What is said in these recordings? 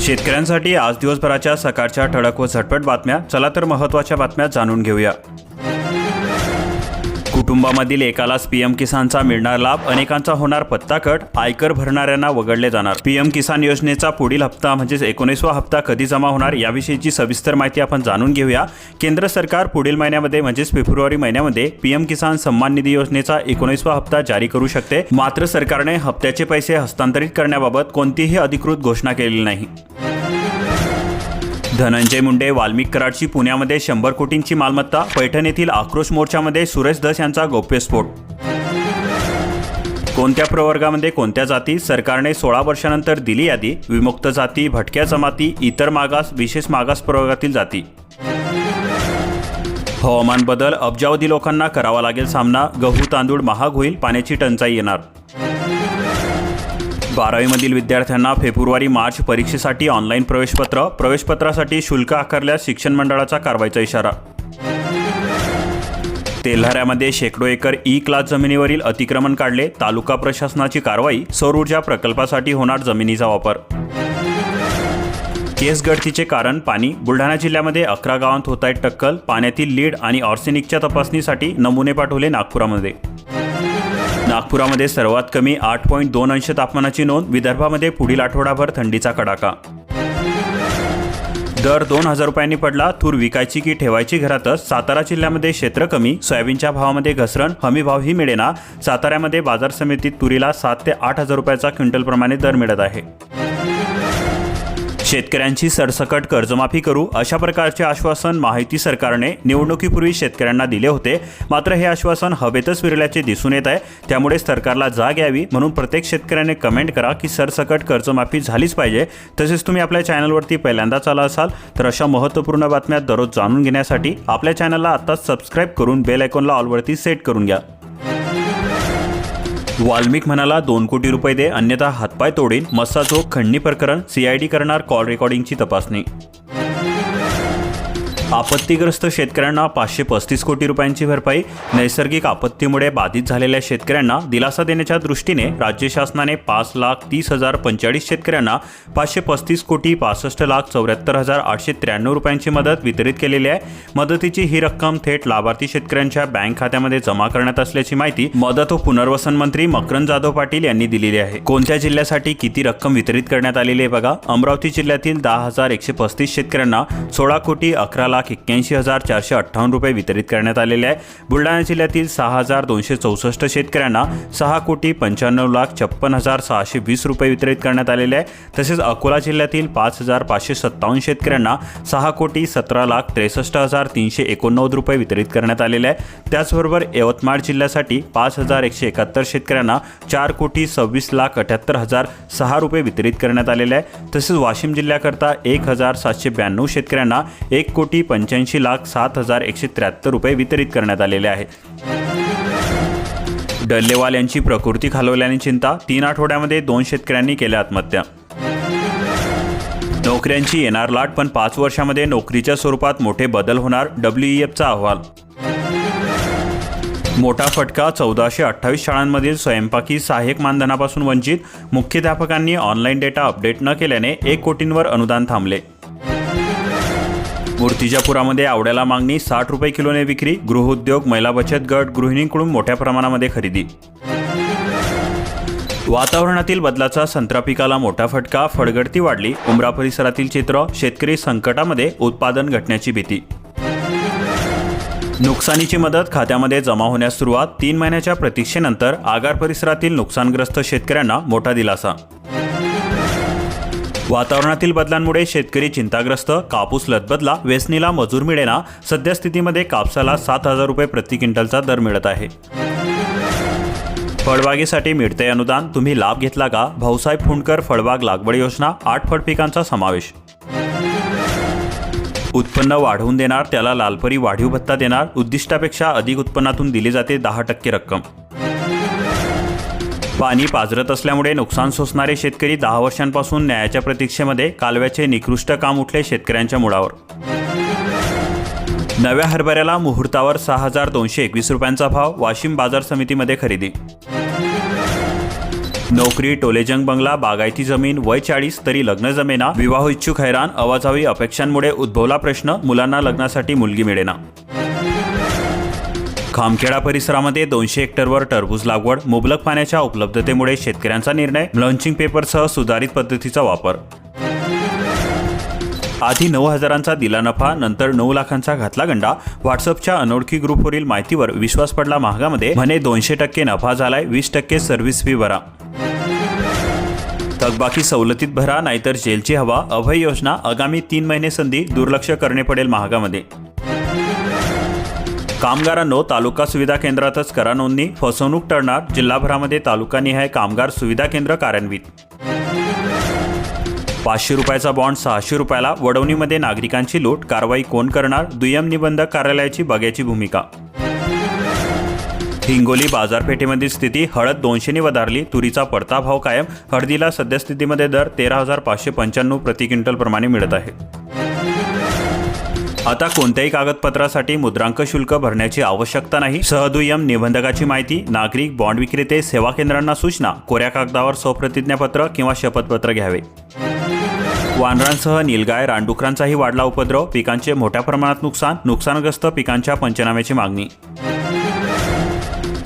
शेतकऱ्यांसाठी आज दिवसभराच्या सकाळच्या ठळक व झटपट बातम्या. चला तर महत्त्वाच्या बातम्या जाणून घेऊया. कुटुंबामधील एकालाच पीएम किसानचा मिळणार लाभ अनेकांचा होणार पत्ताकट आयकर भरणाऱ्यांना वगळले जाणार. पीएम किसान योजनेचा पुढील हप्ता म्हणजेच एकोणीसवा हप्ता कधी जमा होणार याविषयीची सविस्तर माहिती आपण जाणून घेऊया. केंद्र सरकार पुढील महिन्यामध्ये म्हणजेच फेब्रुवारी महिन्यामध्ये पीएम किसान सन्मान निधी योजनेचा एकोणीसवा हप्ता जारी करू शकते. मात्र सरकारने हप्त्याचे पैसे हस्तांतरित करण्याबाबत कोणतीही अधिकृत घोषणा केलेली नाही. धनंजय मुंडे वाल्मिक कराडची पुण्यामध्ये शंभर कोटींची मालमत्ता पैठण येथील आक्रोश मोर्चामध्ये सुरेश धस यांचा गौप्यस्फोट कोणत्या प्रवर्गामध्ये कोणत्या जाती सरकारने सोळा वर्षानंतर दिली यादी विमुक्त जाती भटक्या जमाती इतर मागास विशेष मागास प्रवर्गातील जाती? हवामान बदल अब्जावधी लोकांना करावा लागेल सामना गहू तांदूळ महाग होईल पाण्याची टंचाई येणार. बारावीमधील विद्यार्थ्यांना फेब्रुवारी मार्च परीक्षेसाठी ऑनलाईन प्रवेशपत्र प्रवेशपत्रासाठी शुल्क आकारल्यास शिक्षण मंडळाचा कारवाईचा इशारा. तेल्हाऱ्यामध्ये शेकडो एकर ई क्लास जमिनीवरील अतिक्रमण काढले. तालुका प्रशासनाची कारवाई सौर ऊर्जा प्रकल्पासाठी होणार जमिनीचा वापर. केस गळतीचे कारण पाणी. बुलढाणा जिल्ह्यामध्ये अकरा गावांत होत आहेत टक्कल. पाण्यातील लीड आणि ऑर्सेनिकच्या तपासणीसाठी नमुने पाठवले नागपुरामध्ये. नागपुरामध्ये सर्वात कमी आठ पॉईंट दोन अंश तापमानाची नोंद विदर्भामध्ये पुढील आठवडाभर थंडीचा कडाका. दर दोन हजार रुपयांनी पडला तूर विकायची की ठेवायची घरातच. सातारा जिल्ह्यामध्ये क्षेत्र कमी सोयाबीनच्या भावामध्ये घसरण हमी भावही मिळेना. साताऱ्यामध्ये बाजार समितीत तुरीला सात ते आठ हजार रुपयाचा क्विंटलप्रमाणे दर मिळत आहे. शेतकऱ्यांची सरसकट कर्जमाफी करू अशा प्रकारचे आश्वासन माहिती सरकारने निवडणुकीपूर्वी शेतकऱ्यांना दिले होते. मात्र हे आश्वासन हवेतच विरल्याचे दिसून येत आहे. त्यामुळे सरकारला जाग यावी म्हणून प्रत्येक शेतकऱ्याने कमेंट करा की सरसकट कर्जमाफी झालीच पाहिजे. तसेच तुम्ही आपल्या चॅनलवरती पहिल्यांदाच आला असाल तर अशा महत्त्वपूर्ण बातम्या दररोज जाणून घेण्यासाठी आपल्या चॅनलला आत्ताच सबस्क्राईब करून बेल आयकॉनला ऑलवरती सेट करून घ्या. वाल्मिक म्हणाला दोन कोटी रुपये दे अन्यथा हातपाय तोडीन मस्सा चोख खंडणी प्रकरण सीआयडी करणार कॉल रेकॉर्डिंगची तपासणी. आपत्तीग्रस्त शेतकऱ्यांना पाचशे पस्तीस कोटी रुपयांची भरपाई नैसर्गिक आपत्तीमुळे बाधित झालेल्या शेतकऱ्यांना दिलासा देण्याच्या दृष्टीने राज्य शासनाने पाच लाख तीस हजार पंचेचाळीस शेतकऱ्यांना पाचशे पस्तीस कोटी पासष्ट लाख चौऱ्याहत्तर हजार आठशे त्र्याण्णव रुपयांची मदत वितरित केलेली आहे. मदतीची ही रक्कम थेट लाभार्थी शेतकऱ्यांच्या बँक खात्यामध्ये जमा करण्यात असल्याची माहिती मदत व पुनर्वसन मंत्री मकरंद जाधव पाटील यांनी दिलेली आहे. कोणत्या जिल्ह्यासाठी किती रक्कम वितरित करण्यात आलेली आहे बघा. अमरावती जिल्ह्यातील दहा हजार एकशे पस्तीस शेतकऱ्यांना सोळा कोटी अकरा लाख लाख एक्क्याऐंशी हजार चारशे अठ्ठावन्न रुपये वितरित करण्यात आलेले आहे. बुलढाणा जिल्ह्यातील सहा हजार दोनशे चौसष्ट शेतकऱ्यांना सहा कोटी पंच्याण्णव लाख छप्पन हजार सहाशे वीस रुपये वितरित करण्यात आलेले आहे. तसेच अकोला जिल्ह्यातील पाच हजार पाचशे सत्तावन्न शेतकऱ्यांना सहा कोटी सतरा लाख त्रेसष्ट हजार तीनशे एकोणनव्वद रुपये वितरित करण्यात आलेले आहे. त्याचबरोबर यवतमाळ जिल्ह्यासाठी पाच हजार एकशे एकाहत्तर शेतकऱ्यांना चार कोटी सव्वीस लाख अठ्याहत्तर हजार सहा रुपये वितरित करण्यात आलेले आहे. तसेच वाशिम जिल्ह्याकरता एक हजार सातशे ब्याण्णव शेतकऱ्यांना एक कोटी पंच्याऐंशी लाख सात हजार एकशे त्र्याहत्तर रुपये वितरित करण्यात आलेले आहेत. डल्लेवाल यांची प्रकृती खालवल्याने चिंता तीन आठवड्यामध्ये दोन शेतकऱ्यांनी केल्या आत्महत्या. नोकऱ्यांची येणार लाट पण पाच वर्षामध्ये नोकरीच्या स्वरूपात मोठे बदल होणार डब्ल्यू एफचा अहवाल. मोठा फटका चौदाशे अठ्ठावीस शाळांमधील स्वयंपाकी सहाय्यक मानधनापासून वंचित मुख्याध्यापकांनी ऑनलाईन डेटा अपडेट न केल्याने एक कोटींवर अनुदान थांबले. मूर्तिजापुरामध्ये आवड्याला मागणी साठ रुपये किलोने विक्री. गृहउद्योग महिला बचत गट गृहिणींकडून मोठ्या प्रमाणामध्ये खरेदी. वातावरणातील बदलाचा संत्रा पिकाला मोठा फटका. फडगडती वाढली. उमरा परिसरातील चित्र शेतकरी संकटामध्ये उत्पादन घटण्याची भीती. नुकसानीची मदत खात्यामध्ये जमा होण्यास सुरुवात. तीन महिन्याच्या प्रतीक्षेनंतर आगार परिसरातील नुकसानग्रस्त शेतकऱ्यांना मोठा दिलासा. वातावरणातील बदलांमुळे शेतकरी चिंताग्रस्त कापूस लदबदला वेचणीला मजूर मिळेना सद्यस्थितीमध्ये कापसाला सात हजार रुपये प्रति क्विंटलचा दर मिळत आहे. फळबागेसाठी मिळते अनुदान तुम्ही लाभ घेतला का? भाऊसाहेब फुंडकर फळबाग लागवड योजना आठ फळपिकांचा समावेश. उत्पन्न वाढवून देणार त्याला लालपरी वाढीव भत्ता देणार उद्दिष्टापेक्षा अधिक उत्पन्नातून दिली जाते दहा टक्के रक्कम. पाणी पाझरत असल्यामुळे नुकसान सोसणारे शेतकरी दहा वर्षांपासून न्यायाच्या प्रतीक्षेमध्ये कालव्याचे निकृष्ट काम उठले शेतकऱ्यांच्या मुळावर. नव्या हरभऱ्याला मुहूर्तावर सहा हजार दोनशे एकवीस रुपयांचा भाव वाशिम बाजार समितीमध्ये खरेदी. नोकरी टोलेजंग बंगला बागायती जमीन वय चाळीस तरी लग्न जमेना विवाह इच्छुक हैराण अवाजावी अपेक्षांमुळे उद्भवला प्रश्न मुलांना लग्नासाठी मुलगी मिळेना. खामखेडा परिसरामध्ये दोनशे हेक्टरवर टरबूज लागवड मुबलक पाण्याच्या उपलब्धतेमुळे शेतकऱ्यांचा निर्णय लॉन्चिंग पेपरसह सुधारित पद्धतीचा वापर. आधी नऊ हजारांचा दिला नफा नंतर नऊ लाखांचा घातला गंडा. व्हॉट्सअपच्या अनोळखी ग्रुपवरील माहितीवर विश्वास पडला महागामध्ये. म्हणे दोनशे टक्के नफा झालाय वीस टक्के सर्व्हिस फी भरा. थकबाकी सवलतीत भरा नाहीतर जेलची हवा अभय योजना आगामी तीन महिने संधी दुर्लक्ष करणे पडेल महागामध्ये. कामगारांनो तालुका सुविधा केंद्रातच करा नोंदणी. फसवणूक टळणार जिल्हाभरामध्ये तालुकानिहाय कामगार सुविधा केंद्र कार्यान्वित. पाचशे रुपयाचा बॉन्ड सहाशे रुपयाला वडवणीमध्ये नागरिकांची लूट कारवाई कोण करणार दुय्यम निबंधक कार्यालयाची बघ्याची भूमिका. हिंगोली बाजारपेठेमधील स्थिती हळद दोनशेने वधारली तुरीचा पडता भाव कायम हळदीला सद्यस्थितीमध्ये दर तेरा हजार पाचशे पंच्याण्णव प्रति क्विंटल प्रमाणे मिळत आहे. आता कोणत्याही कागदपत्रासाठी मुद्रांक शुल्क भरण्याची आवश्यकता नाही. सहदुय्यम निबंधकाची माहिती नागरिक बॉन्ड विक्रेते सेवा केंद्रांना सूचना कोऱ्या कागदावर स्वप्रतिज्ञापत्र किंवा शपथपत्र घ्यावे. वानरांसह निलगाय रानडुकरांचाही वाढला उपद्रव पिकांचे मोठ्या प्रमाणात नुकसान नुकसानग्रस्त पिकांच्या पंचनाम्याची मागणी.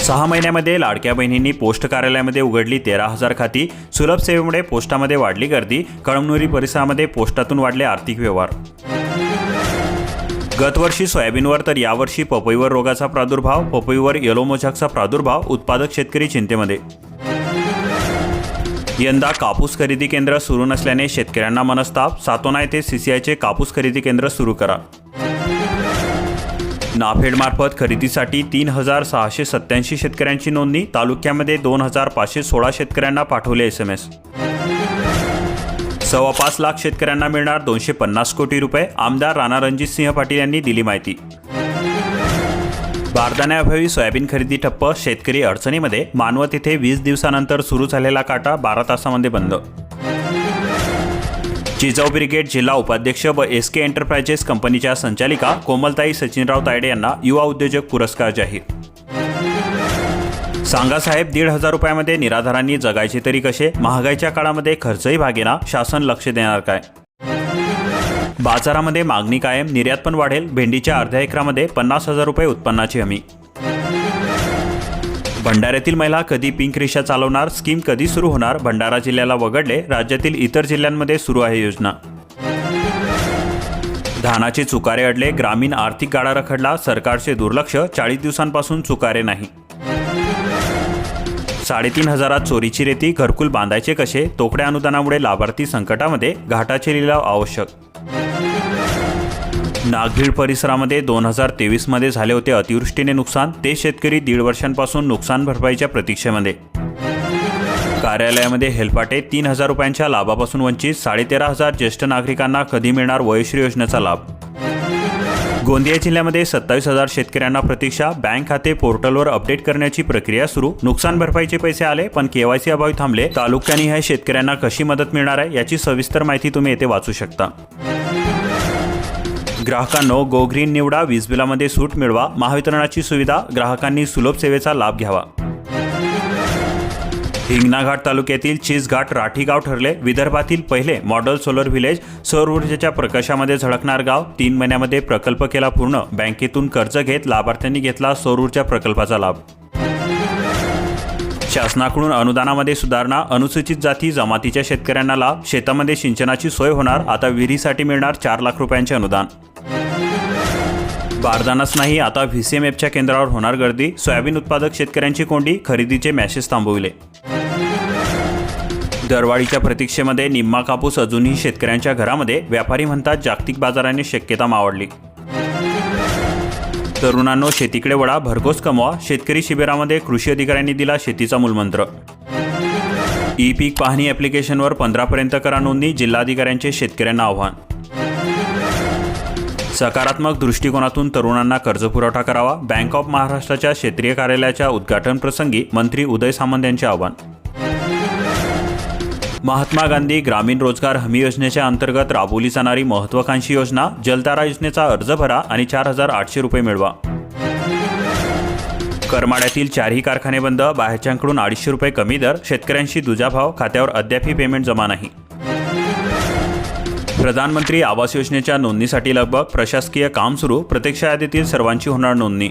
सहा महिन्यामध्ये लाडक्या बहिणींनी पोस्ट कार्यालयामध्ये उघडली तेरा हजार खाती. सुलभ सेवेमुळे पोस्टामध्ये वाढली गर्दी कळमनुरी परिसरामध्ये पोस्टातून वाढले आर्थिक व्यवहार. गतवर्षी सोयाबीनवर तर यावर्षी पपईवर रोगाचा प्रादुर्भाव पपईवर येलो मोझॅकचा प्रादुर्भाव उत्पादक शेतकरी चिंतेमध्ये. यंदा कापूस खरेदी केंद्र सुरू नसल्याने शेतकऱ्यांना मनस्ताप सातोना येथे सीसीआयचे कापूस खरेदी केंद्र सुरू करा. नाफेडमार्फत खरेदीसाठी तीन हजार सहाशे सत्याऐंशी शेतकऱ्यांची नोंदणी तालुक्यामध्ये दोन हजार पाचशे सोळा शेतकऱ्यांना पाठवले एस एम एस सव्वा पाच लाख शेतकऱ्यांना मिळणार दोनशे पन्नास कोटी रुपये. आमदार राणा रणजित सिंह पाटील यांनी दिली माहिती. बारदाण्याअभावी सोयाबीन खरेदी ठप्प शेतकरी अडचणीमध्ये. मानवत येथे वीस दिवसानंतर सुरू झालेला काटा बारा तासामध्ये बंद. जिजाऊ ब्रिगेड जिल्हा उपाध्यक्ष व एस के एंटरप्राइजेस कंपनीच्या संचालिका कोमलताई सचिनराव तायडे यांना युवा उद्योजक पुरस्कार जाहीर. सांगा साहेब दीड हजार रुपयामध्ये निराधारांनी जगायचे तरी कसे? महागाईच्या काळामध्ये खर्चही भागेना शासन लक्ष देणार काय? बाजारामध्ये मागणी कायम निर्यात पण वाढेल भेंडीच्या अर्ध्या एकरामध्ये पन्नास हजार रुपये उत्पन्नाची हमी. भंडाऱ्यातील महिला कधी पिंक रिक्षा चालवणार स्कीम कधी सुरू होणार भंडारा जिल्ह्याला वगळले राज्यातील इतर जिल्ह्यांमध्ये सुरू आहे योजना. धानाचे चुकारे अडले ग्रामीण आर्थिक गाडा रखडला सरकारचे दुर्लक्ष चाळीस दिवसांपासून चुकारे नाही. साडेतीन हजारात चोरीची रेती घरकुल बांधायचे कसे तोकड्या अनुदानामुळे लाभार्थी संकटामध्ये घाटाचे लिलाव आवश्यक. नागभीड परिसरामध्ये दोन हजार तेवीसमध्ये झाले होते अतिवृष्टीने नुकसान ते शेतकरी दीड वर्षांपासून नुकसान भरपाईच्या प्रतीक्षेमध्ये. कार्यालयामध्ये हेलपाटे तीन हजार रुपयांच्या लाभापासून वंचित साडेतेरा हजार ज्येष्ठ नागरिकांना कधी मिळणार वयश्री योजनेचा लाभ? गोंदिया जिल्ह्यामध्ये सत्तावीस हजार शेतकऱ्यांना प्रतीक्षा बँक खाते पोर्टलवर अपडेट करण्याची प्रक्रिया सुरू. नुकसान भरपाईचे पैसे आले पण केवायसी अभावी थांबले. तालुक्यानी ह्या शेतकऱ्यांना कशी मदत मिळणार आहे याची सविस्तर माहिती तुम्ही येथे वाचू शकता. ग्राहकांनो गो ग्रीन निवडा वीज बिलामध्ये सूट मिळवा महावितरणाची सुविधा ग्राहकांनी सुलभ सेवेचा लाभ घ्यावा. हिंगणाघाट तालुक्यातील चिसघाट राठीगाव ठरले. विदर्भातील पहिले मॉडेल सोलर व्हिलेज सौर ऊर्जेच्या प्रकाशामध्ये झळकणार गाव. तीन महिन्यामध्ये प्रकल्प केला पूर्ण. बँकेतून कर्ज घेत लाभार्थ्यांनी घेतला सौर ऊर्जा प्रकल्पाचा लाभ. शासनाकडून अनुदानामध्ये सुधारणा अनुसूचित जाती जमातीच्या शेतकऱ्यांना लाभ. शेतामध्ये सिंचनाची सोय होणार. आता विहिरीसाठी मिळणार चार लाख रुपयांचे अनुदान. बारदानाच नाही आता व्ही सी एम एफच्या केंद्रावर होणार गर्दी. सोयाबीन उत्पादक शेतकऱ्यांची कोंडी खरेदीचे मॅसेज थांबविले. दरवाढीच्या प्रतीक्षेमध्ये निम्मा कापूस अजूनही शेतकऱ्यांच्या घरामध्ये व्यापारी म्हणतात जागतिक बाजाराने शक्यता मावळली तरुणांनो शेतीकडे वळा भरघोस कमवा शेतकरी शिबिरामध्ये कृषी अधिकाऱ्यांनी दिला शेतीचा मूलमंत्र. ई पीक पाहणी ॲप्लिकेशनवर पंधरापर्यंत करा नोंदणी जिल्हाधिकाऱ्यांचे शेतकऱ्यांना आव्हान. सकारात्मक दृष्टिकोनातून तरुणांना कर्जपुरवठा करावा बँक ऑफ महाराष्ट्राच्या क्षेत्रीय कार्यालयाच्या उद्घाटन प्रसंगी मंत्री उदय सामंत यांचे आवाहन. महात्मा गांधी ग्रामीण रोजगार हमी योजनेच्या अंतर्गत राबवली जाणारी महत्वाकांक्षी योजना जलतारा योजनेचा अर्ज भरा आणि चार हजार आठशे रुपये मिळवा. करमाड्यातील चारही कारखाने बंद बाहेरच्यांकडून अडीचशे रुपये कमी दर शेतकऱ्यांशी दुजाभाव खात्यावर अद्यापही पेमेंट जमा नाही. प्रधानमंत्री आवास योजनेच्या नोंदणीसाठी लगभग प्रशासकीय काम सुरू प्रतीक्षा यादीतील सर्वांची होणार नोंदणी.